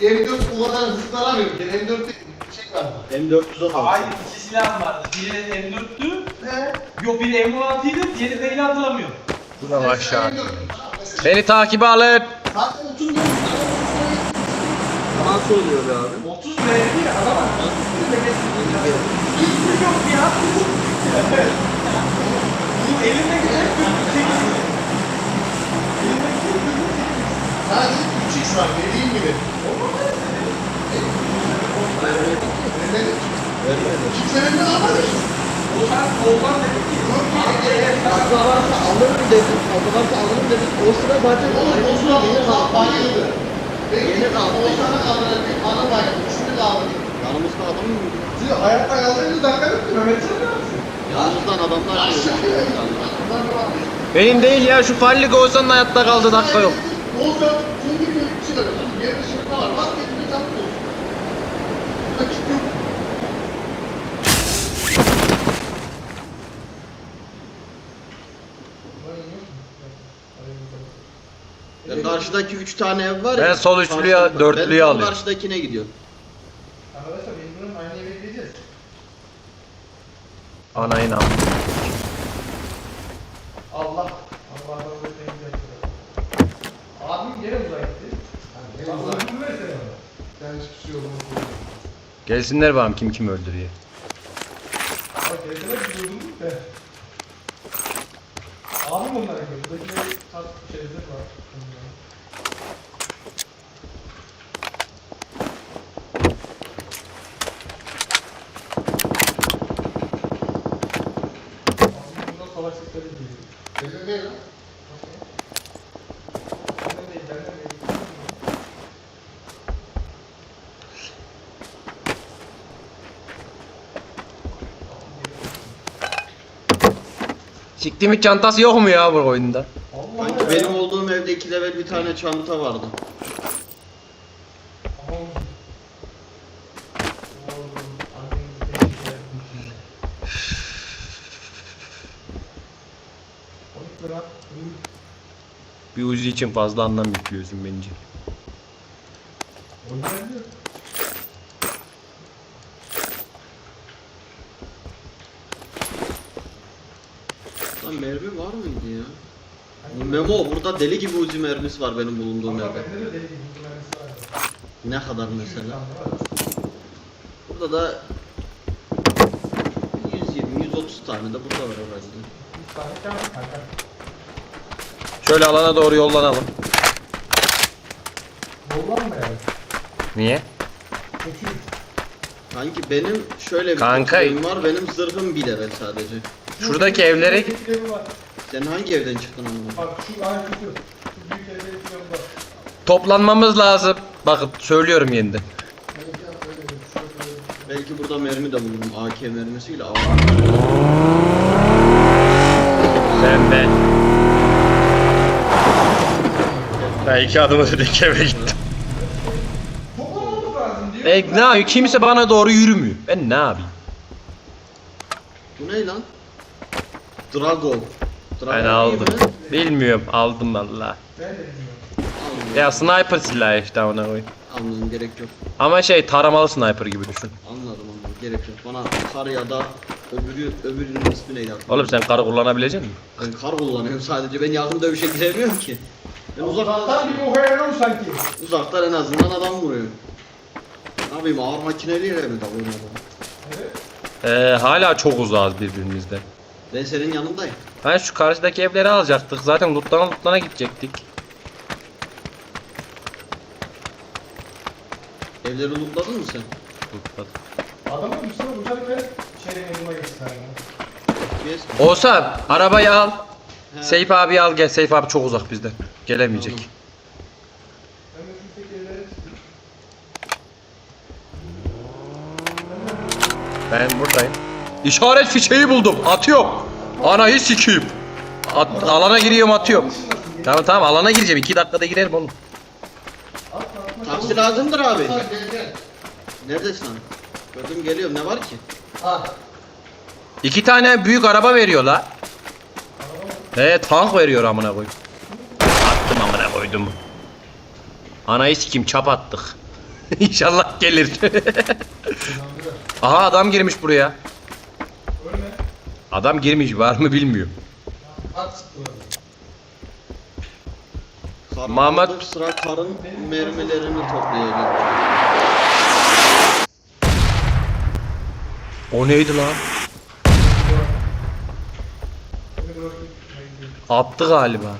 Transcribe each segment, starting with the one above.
M4 o kadar hızlanamıyor. Yani M4'te şey var. M410 Hayır iki silah vardı. Biri M4'tü. He? Yok biri M16'ydı. Diğeri neyini hatırlamıyorum. Ulan aşağı. M4. Beni takibe alın. Zaten 30 lira. Yalan söylüyor be abi. 30 liraya değil adam. 30 liraya getirdi. Hiç yok ya. Bu elinde gidip Sadece 3x var dediğim gibi. Neden? Kimse benden almadı. Volkan, Volkan dedi ki. Fazla varsa alırım dedim. Fazla varsa alırım dedim. O sıra zaten Oğlum o sıra yeni. Peki Yeni kaldı. Oğuzhan'a kaldırdı. Bana bayıldı. İkisini kaldırdı. Yanımızda adam mı? Siz hayatta kaldırdınız dakika bitti. Mehmet sen ne yapsın? Yanımızdan adamlar Aşağıya. Benim değil ya şu fallik olsan hayatta kaldı dakika yok. Oğuzhan kum gibi bir şey var. Yerde şırtma var. Bak kendini çabuk ol. Burada kitle yok. Ya karşıdaki 3 tane ev var Ben sol üçlüye, karşıda- dörtlüye ben alıyorum. karşıdakine gidiyorum. Arkadaşlar mecburen aynı eve gideceğiz. Ana inan. Allah. Abim gene uzağa gitti. Bak öldürdü versene ona. Ben hiçbir şey. Gelsinler bakalım kim kim öldürüyor. Bak gelseler biz öldürdük de. Abim onlara göre. Buradaki bir tat şeyler var. Bundan salak sesleri geliyor. Senin ne lan? Benden değil, benden değil. Siktimin çantası yok mu ya bu oyunda? Allah Sanki benim olduğum evde 2 level bir tane çanta vardı. Bir uzi için fazla anlam yüklüyorsun bence. Lan mermi var mıydı ya? Memo burada deli gibi uzi mermisi var benim bulunduğum evde. Ne kadar mesela? Burada da 120 130 tane de burada var herhalde. Şöyle alana doğru yollanalım. Niye? Kanki benim şöyle bir Kanka- var. Benim zırhım bir level sadece. Şuradaki evlere. Sen hangi evden çıktın ama? Bak şu ay şu. Şu büyük evde yanında. Toplanmamız lazım. Bakın söylüyorum yeniden. Belki burada mermi de bulurum. AK mermisiyle. Aa, Sen ben. Ben iki adım ötedeki eve gittim. Toplamamız lazım diyor. E, ne yapayım? Kimse bana doğru yürümüyor. Ben ne yapayım? Bu ne lan? Drago. Ben aldım. mi? Bilmiyorum. Aldım valla. Ya sniper silahı işte ona koyayım. Almıyorum gerek yok. Ama şey taramalı sniper gibi düşün. Anladım anladım. Gerek yok. Bana kar ya da öbürü, öbürünün ismi neydi hatırlamıyorum. Oğlum sen karı kullanabilecek misin? Ben kar kullanıyorum sadece. Ben yakın dövüşe giremiyorum ki. Ben uzaktan, bir okuyalım sanki. uzaktan en azından adam vuruyor. Ne yapayım ağır makineliyle mi dalıyorum adamı? Evet. Ee, hala çok uzağız birbirimizden. Ben senin yanındayım. Ben şu karşıdaki evleri alacaktık. Zaten lootlana lootlana gidecektik. Evleri lootladın mı sen? Lootladık. Adamın Mustafa uçarken şeyden yanıma geçti yani. Yes. Oğuzhan arabayı al. He. Seyf abi al gel. Seyf abi çok uzak bizden. Gelemeyecek. Tamam. Ben de. Ben buradayım. İşaret fişeği buldum. Atıyorum. Anayı sikeyim. At, alana giriyorum atıyorum. Tamam tamam alana gireceğim. 2 dakikada girerim oğlum. Taksi lazımdır abi. Neredesin abi? Gördüm geliyorum ne var ki? Ha. İki tane büyük araba veriyor la. He tank veriyor amına koy. Attım amına koydum. Anayı sikim çap attık. İnşallah gelir. Aha adam girmiş buraya. Adam girmiş var mı bilmiyorum. At. Kar Mahmut- sıra karın mermilerini toplayacak. O neydi lan? Attı galiba.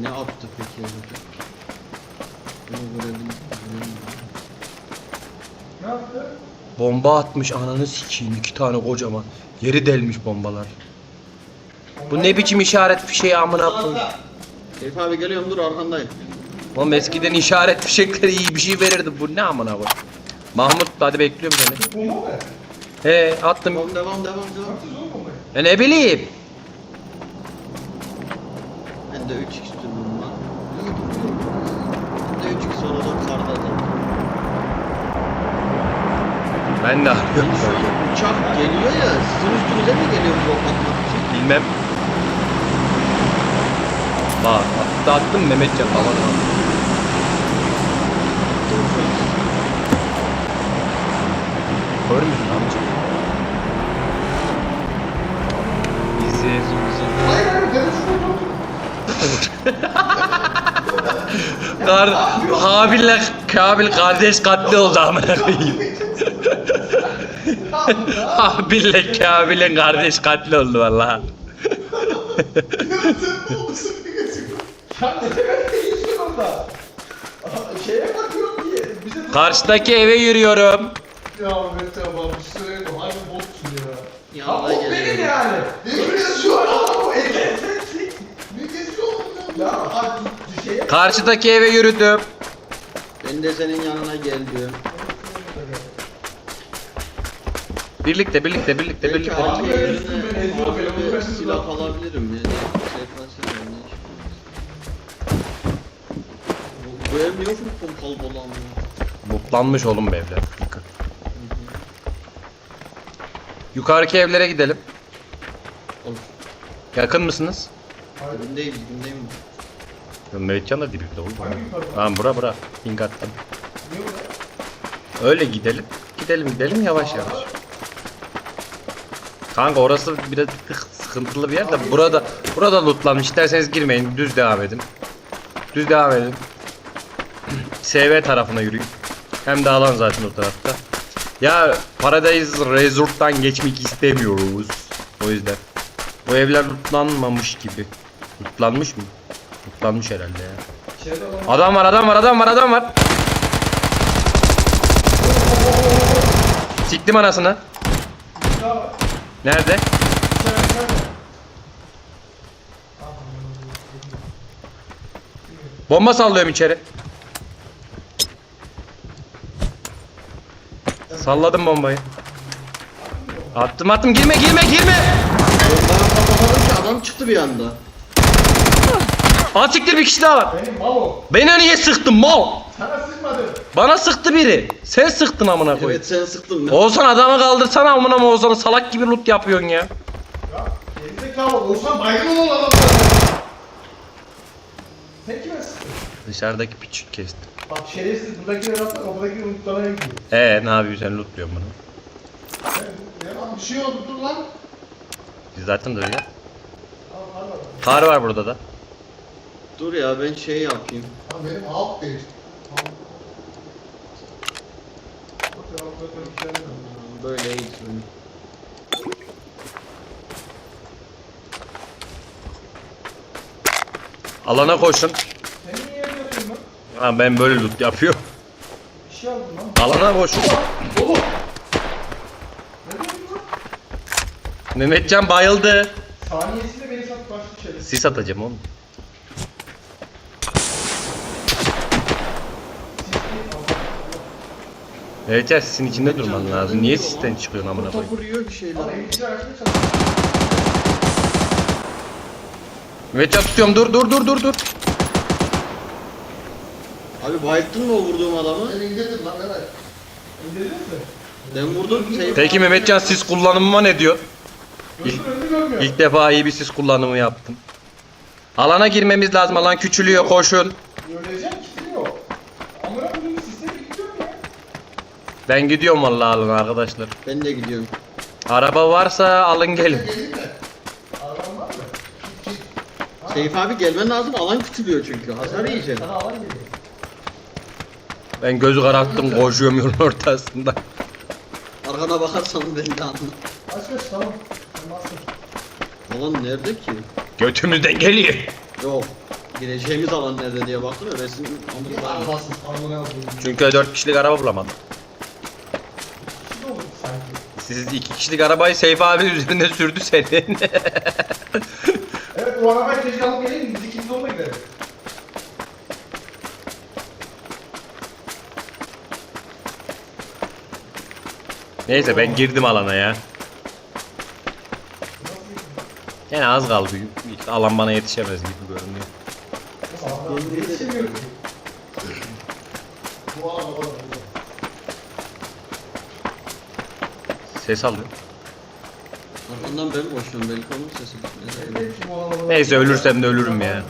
Ne yaptı peki orada? Bunu görebildim. Ne yaptı? Bomba atmış ananı sikeyim iki tane kocaman. Yeri delmiş bombalar. Bu ne biçim işaret fişeği amına koyayım. Seyfi abi geliyorum dur arkandayım. Oğlum eskiden işaret fişekleri iyi bir şey verirdi. Bu ne amına koyayım. Mahmut hadi bekliyorum seni. He attım. Devam devam devam devam. Ya ne bileyim. Ben de 3x tutum Ben de arıyorum. uçak geliyor ya sizin üstünüze mi geliyor blok atmak için? Bilmem. Bak attı attım Mehmetcan falan. Görmüyorsun amca. Bizi. Kar Habil'le Kabil kardeş katli oldu amına koyayım. Habil'le Kabil'in kardeş katli oldu Şeye bakıyorum ki bize Karşıdaki eve yürüyorum. Ya Mete bir şey söyleyeyim hangi botsun ya? Ya bot benim yani. Ne geziyor lan bu evde sensin. Ne geziyor oğlum ya? Ya abi şeye Karşıdaki eve yürüdüm. Ben de senin yanına geldim. Birlikte birlikte birlikte birlikte. Abi, yerine üstüme eziyor beni, hafif onu bir ben silah silah- alabilirim ya. Seyfi alsana ne iş Bu- ev niye full pompalı dolu ama? Mutlanmış oğlum bu evler. Yukarıki evlere gidelim. Olur. Yakın mısınız? Dibindeyim dibindeyim. Mehmetcan da dibimde oğlum. Tamam bura bura. Ping attım. Niye orada? Öyle gidelim. Gidelim gidelim yavaş yavaş. Kanka orası biraz tık sıkıntılı bir yer de burada burada lootlanmış. İsterseniz girmeyin. Düz devam edin. Düz devam edin. SV tarafına yürüyün. Hem de alan zaten o tarafta. Ya Paradise Resort'tan geçmek istemiyoruz. O yüzden. Bu evler lootlanmamış gibi. Lootlanmış mı? Lootlanmış herhalde ya. Adam var adam var adam var adam var. Siktim anasını. Nerede? Bomba sallıyorum içeri. Salladım bombayı. Attım attım girme girme girme. Adam çıktı bir anda. Aa siktir bir kişi daha var. Benim mal o. Beni niye sıktın mal? Sana sıkmadı. Bana sıktı biri. Sen sıktın amına koy. Evet sen sıktın. Oğuzhan adamı kaldırsana amına mı Oğuzhan'ı salak gibi loot yapıyorsun ya. Ya gerizekalı olsan baygın ol adam sana. Sen kime sıktın? Dışarıdaki piç kestim. Bak şerefsiz buradakiler atla kapıdaki umutlarına gidiyor. Ee ne yapıyorsun sen lootluyorsun bunu? Ya lan bir şey oldu dur lan. Biz zaten duruyor. Al al al. Kar var burada da. Dur ya ben şey yapayım. Lan benim alt şey yok. Böyle iyi. Alana koşun. Sen niye yapıyorsun lan? Ha, ben böyle loot yapıyorum. Bir şey aldın lan. Alana koşun. Oğlum. Ne diyorsun lan? Mehmetcan bayıldı. Saniyesinde beni sat başlı şerefsiz. Sis atacağım oğlum. Evet ya sisin içinde durman lazım. Niye sisten çıkıyorsun amına Orta koyayım? vuruyor bir şeyler. Mehmetcan tutuyorum dur dur dur dur dur. Abi bayılttın mı o vurduğum adamı? Ben indirdim lan Eray. İndirdin mi? Ben vurdum şey. Peki Mehmetcan sis kullanımıma ne diyor? Görmüyor. İlk defa iyi bir sis kullanımı yaptım. Alana girmemiz lazım. Alan küçülüyor koşun. Göreceğim kitim yok. Ben gidiyorum vallahi alın arkadaşlar. Ben de gidiyorum. Araba varsa alın gelin. Seyif abi gelmen lazım alan küçülüyor çünkü. Hasar yiyeceksin. Ben gözü kararttım koşuyorum yolun ortasında. Arkana bakarsan beni de anla. Aç tamam. Alan nerede ki? Götümüzden geliyor. Yok. Gireceğimiz alan nerede diye baktım ya resim. Çünkü 4 kişilik araba bulamadım. Siz 2 kişilik arabayı Seyfi abi üzerinde sürdü senin. Evet o arabayı keşke alıp geleydim. Biz ikimiz olma gideriz. Neyse ben girdim alana ya. Nasıl? Gene az kaldı. Alan bana yetişemez gibi görünüyor. Adam yetişemiyor ki. Bu araba burada. Ses alıyor. Arkandan ben koşuyorum belki onun sesi. Neyse. Ölürsem de ölürüm ya.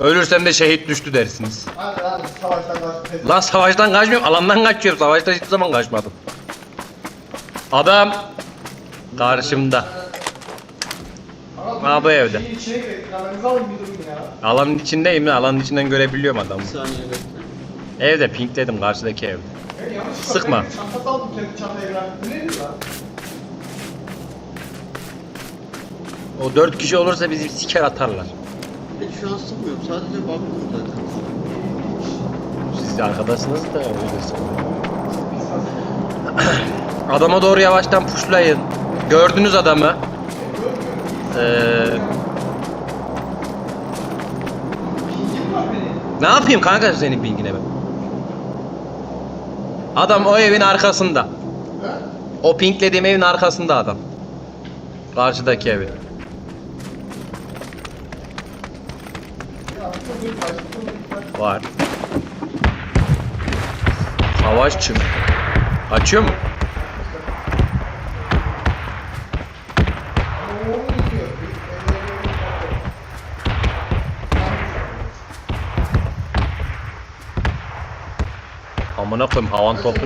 Ölürsem de şehit düştü dersiniz. Hadi hadi savaştan kaç. Lan savaştan kaçmıyorum, alandan kaçıyorum. Savaştan hiçbir zaman kaçmadım. Adam karşımda. Ha, bu evde. Şeyin içine girdik. Aranızı alın bir durun ya. Alanın içindeyim ya. Alanın içinden görebiliyorum adamı. Bir saniye bekle. Evde pinkledim karşıdaki evde. Sıkma. O dört kişi olursa bizi siker atarlar. Ben şu an sıkmıyorum sadece baktım zaten. Siz arkadasınız da öyle. Adama doğru yavaştan puşlayın. Gördünüz adamı. Ee, ne yapayım kanka senin pingine ben? Adam o evin arkasında. O pinklediğim evin arkasında adam. Karşıdaki evin. Var. Savaş çık. Açıyor mu? Ama onu gidiyor. Bir evde Amına koyayım havan bak ya.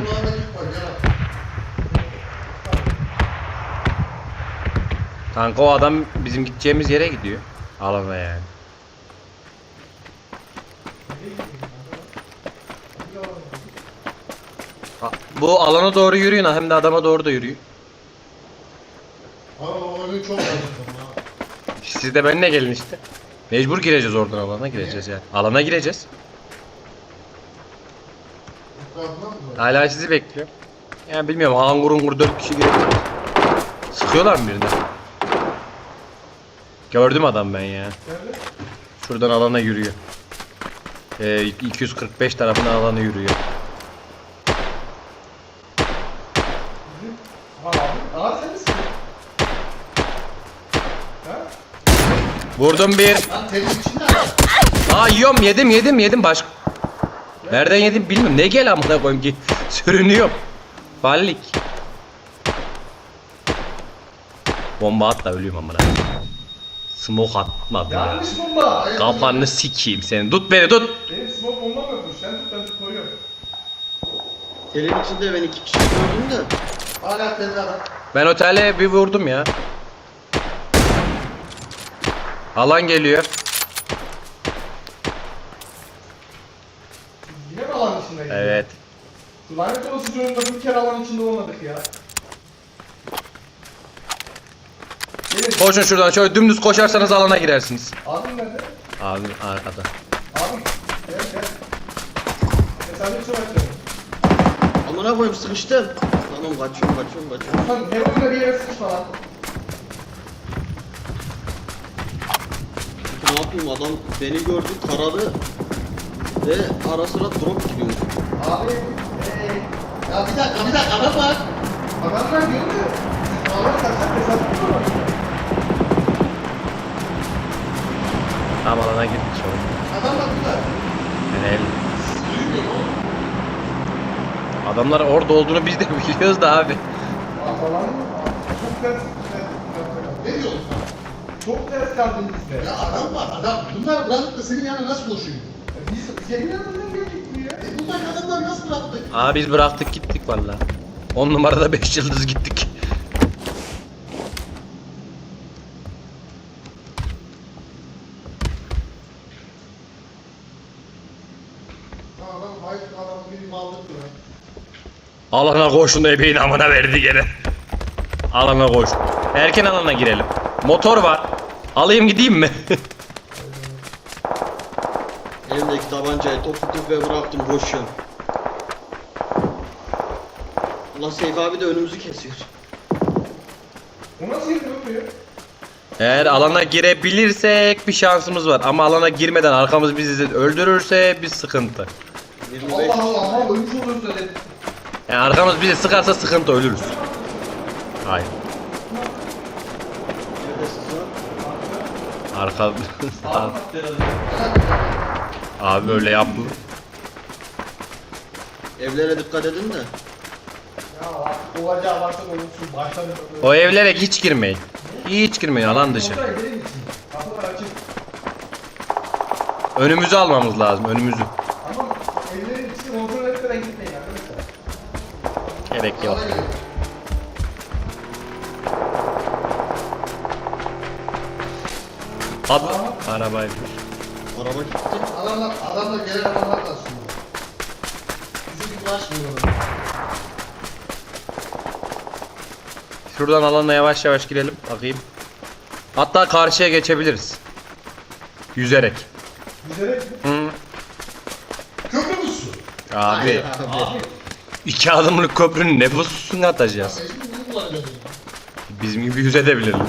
Kanka o adam bizim gideceğimiz yere gidiyor. Alana yani. Bu alana doğru yürüyün ha, hem de adama doğru da yürüyün. Ama onu çok. Siz de benimle gelin işte. Mecbur gireceğiz oradan alana gireceğiz yani. Alana gireceğiz. Etrafına mı var? Hala sizi bekliyor. Yani bilmiyorum angur ungur 4 kişi girecek. Sıkıyorlar mı birden? Gördüm adam ben ya. Şuradan alana yürüyor. Ee, 245 tarafına alana yürüyor. Vurdum bir. Lan tenin içinde. Aa yiyorum yedim yedim yedim baş. Nereden yedim bilmiyorum. Ne gel amına koyayım ki sürünüyorum. Ballik. Bomba at da ölüyorum amına. Smoke atmadı ya. Yanlış bomba. Kafanı sikeyim senin. Tut beni tut. Benim smoke bombam yokmuş. Sen tut ben tut koruyorum. Telin içinde ben iki kişi gördüm de. Hala tenin ara. Ben otele bir vurdum ya. Alan geliyor. Yine mi alan içindeyiz? Evet. Çocuğunda bir kere alan içinde olmadık ya. Koşun şuradan şöyle dümdüz koşarsanız alana girersiniz. Abim nerede? Abi arkada. Abi gel gel. Tesadüf savaşları. Amına koyayım sıkıştım. Tamam kaçıyorum kaçıyorum kaçıyorum. Lan heroinle bir yere sıkışma lan. Ne yapayım adam beni gördü taradı. Ve ara sıra drop gidiyor. Abi Ya bir dakika bir dakika adam var. adamlar. Ağlar kaçsak tesadüf mü var? Tam alana gitmiş oğlum. Adam var burada. Helal. Oğlum. Adamlar orada olduğunu biz de biliyoruz da abi. Falan mı? Çok ters. Ne diyorsun Çok ters kaldın sen? bizde. Ya adam var adam. Bunlar bırakıp da senin yanına nasıl koşuyor? Biz senin yanından adamlar nasıl bıraktık? Aa biz bıraktık gittik. valla. 10 numarada 5 yıldız gittik. Hayır adam diyor. Alana koşun ebeğin amına verdi gene. Alana koş. Erken alana girelim. Motor var. Alayım gideyim mi? Elimdeki tabancayı topu tüfeğe bıraktım koşuyorum. Ulan Seyfi abi de önümüzü kesiyor. O nasıl yapıyor ya? Eğer alana girebilirsek bir şansımız var. Ama alana girmeden arkamız bizi öldürürse bir sıkıntı. 25. Allah Allah Allah ölmüş oluyorsun dedi. Yani arkamız bizi sıkarsa sıkıntı ölürüz. Hayır. Arka... Abi öyle yapma. Evlere dikkat edin de. Ya artık olacağı varsa olursun. Baştan O evlere hiç girmeyin. Hiç girmeyin alan dışı. Kapılar açık. Önümüzü almamız lazım önümüzü. Ama evlerin içi motor etmeden gitmeyin arkadaşlar. Gerek yok. Abi arabayı. Araba gitti. Adamlar, adamlar gelen adamlar da aslında. Gibi açmıyor. Şuradan alana yavaş yavaş girelim. Bakayım. Hatta karşıya geçebiliriz. Yüzerek. Yüzerek mi? Hı. Köprü müsü? Abi Hayır, Abi. iki adımlık köprünün ne pusunu atacağız. Bizim gibi yüzebilirler.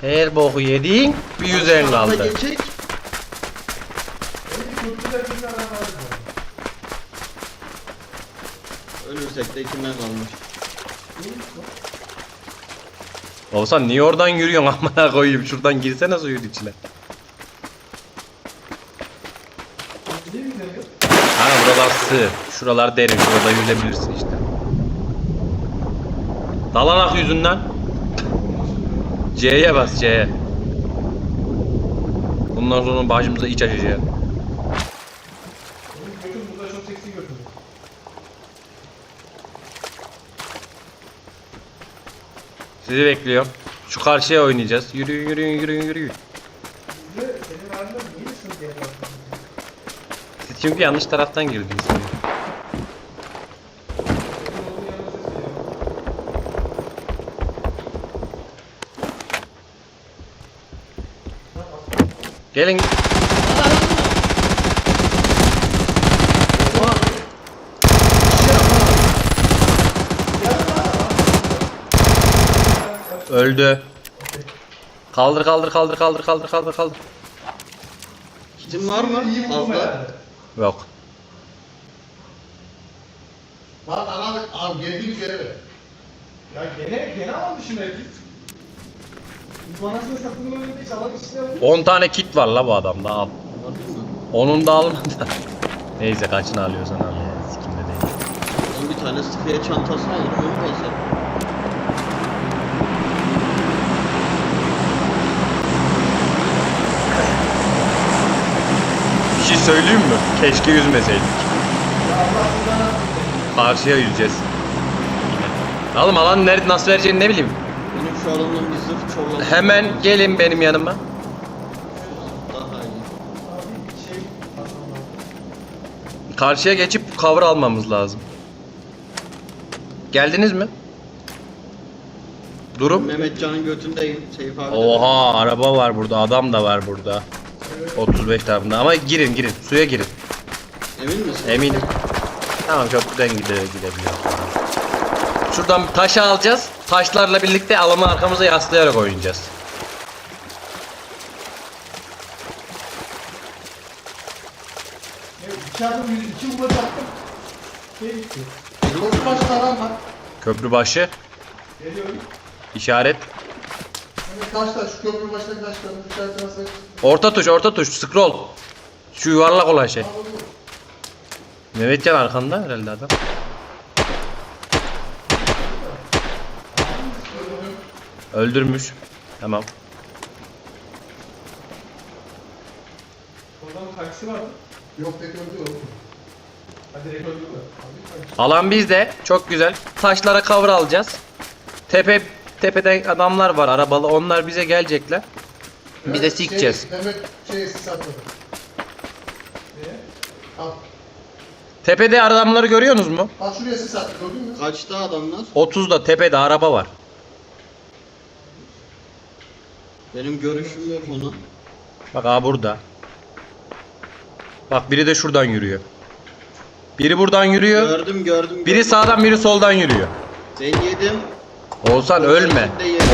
Her boku yedin bir yüzerin Arada kaldı. Geçecek. Benim köprüler kimden var? Ölürsek de ikinden kalmış. Olsan niye oradan yürüyorsun amına koyayım şuradan girsene suyun içine. Ha buralar sığ. Şuralar derin. Şurada yüzebilirsin işte. Dalanak yüzünden. C'ye bas C'ye. Bundan sonra başımıza iç açacak. Benim götüm burada çok seksi götüm. Sizi bekliyorum. Şu karşıya oynayacağız. Yürüyün yürüyün yürüyün yürüyün. Siz çünkü yanlış taraftan girdiniz. Gelin. Öldü. Kaldır kaldır kaldır kaldır kaldır kaldır kaldır. Kitin var mı? Fazla. Yok. Bak ana abi geldiğimiz yere ver. Ya gene gene almışım herif. Bu anasını satın öyle değil salak içine vur. 10 tane kit var la bu adamda al. Onun da alma da. Neyse kaçını alıyorsan al ya. Sikimde değil. Ben bir tane sıkıya çantası alırım onu basarım. Söyleyeyim mi? Keşke yüzmeseydik. Karşıya yüzeceğiz. Oğlum alan nerede nasıl vereceğini ne bileyim. Benim şu alandan bir zırh çorlaması. Hemen gelin benim yanıma. Daha iyi. Abi şey aslında. Karşıya geçip cover almamız lazım. Geldiniz mi? Durum. Mehmetcan'ın götündeyim. Abi de- Oha araba var burada adam da var burada. 35 tarafında ama girin girin suya girin. Emin misin? Eminim. Tamam köprüden gide gidebiliyoruz. Şuradan taşı alacağız. Taşlarla birlikte alanı arkamıza yaslayarak oynayacağız. Evet, adım yürü, iki vurma çaktım. Şey gitti. Var. Köprü başı Geliyorum. işaret. Şu köprü başına tane. Orta tuş orta tuş scroll. Şu yuvarlak olan şey. Mehmetcan arkanda herhalde adam. Öldürmüş. Tamam. Oradan taksi var mı? Yok tek öldü oğlum. Hadi direkt öldü mü? Abi, Alan bizde. Çok güzel. Taşlara cover alacağız. Tepe tepede adamlar var arabalı. Onlar bize gelecekler. Biz de sikeceğiz. Şey, Mehmet şey? Al. Tepede adamları görüyorsunuz mu? Bak şuraya sis attı gördün mü? Kaçta adamlar? 30'da tepede araba var. Benim görüşüm yok ona. Bak aa burada. Bak biri de şuradan yürüyor. Biri buradan yürüyor. Gördüm gördüm. Biri gördüm. sağdan biri soldan yürüyor. Ben yedim. Oğuzhan ölme.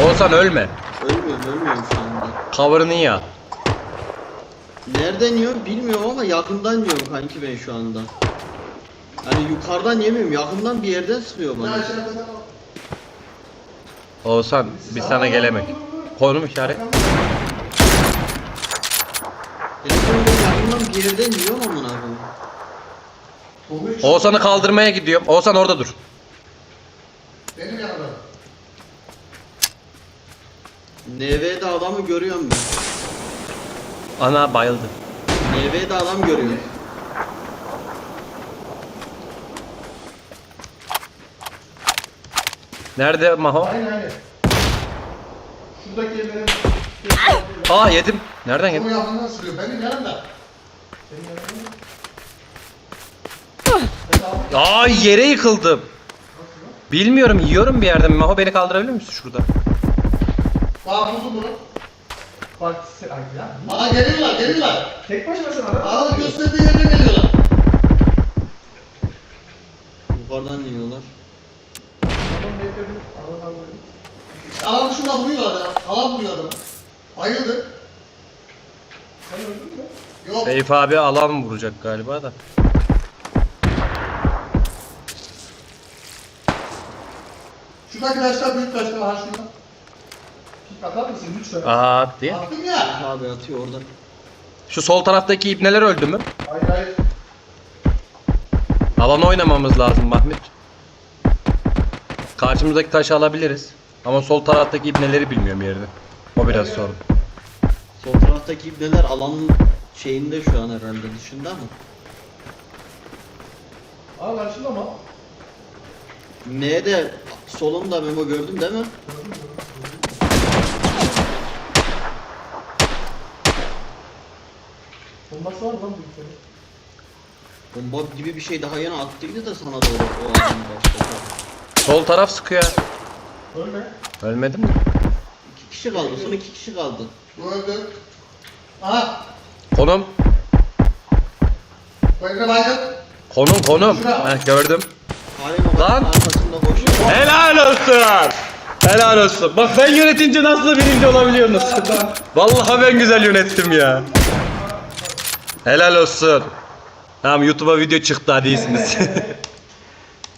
Oğuzhan ölme. Ölmüyorum ölmüyorum şu anda. Cover'ını al. Nereden yiyor bilmiyorum ama yakından yiyorum kanki ben şu anda. Hani yukarıdan yemiyorum yakından bir yerden sıkıyor Ya bana. Oğuzhan biz sana gelemek. Konum işaret. Telefonu yakından bir yerden yiyorum amına koyayım. Oğuzhan'ı kaldırmaya gidiyorum. Oğuzhan orada dur. Benim yanımda. NV'de adamı görüyorum ben. Ana bayıldı. NV'de adam görüyorum. Nerede Maho? Aynen aynen. Şuradaki evlerin... Aa yedim. Nereden Bunu yedim? yakından sürüyor. Benim yanımda. Senin yanında mı? Aa yere yıkıldım. Bilmiyorum yiyorum bir yerden. Maho beni kaldırabilir misin şurada? Bak buldum bunu. Bak sen... Ay ya. Bana geliyorlar geliyorlar. Tek başına sen ara. Bana gösterdiği yerden geliyorlar. Yukarıdan yiyorlar. Adam bekledim. Alan alan. Alan şurada vuruyorlar ya. Alan vuruyor adamı. Bayıldı. Sen öldün mü? Yok. Seyf abi alan vuracak galiba da. Şuradaki taşlar büyük taşlar. Ha şurada. Atar mısın lütfen? Aa at diye. Attım ya. Abi atıyor orada. Şu sol taraftaki ibneler öldü mü? Hayır hayır. Alan oynamamız lazım Mahmut. Karşımızdaki taşı alabiliriz. Ama sol taraftaki ibneleri bilmiyorum yerini. O biraz sorun. Sol taraftaki ibneler alanın şeyinde şu an herhalde dışında mı? Aa karşında mı? M'de solunda memo gördün değil mi? Bombası var mı lan bu ülkenin? Bomba gibi bir şey daha yeni attıydı da sana doğru o adam. Sol taraf sıkıyor. Ölme. Ölmedin mi? İki kişi kaldı son iki kişi kaldı. Bu öldü. Aha. Konum. Böyle baygın. Konum konum. Heh, gördüm. Halim Lan! arkasında boş. Helal olsun. Helal olsun. Bak ben yönetince nasıl birinci olabiliyorsunuz? Vallahi ben güzel yönettim ya. Helal olsun. Tamam YouTube'a video çıktı hadi iyisiniz.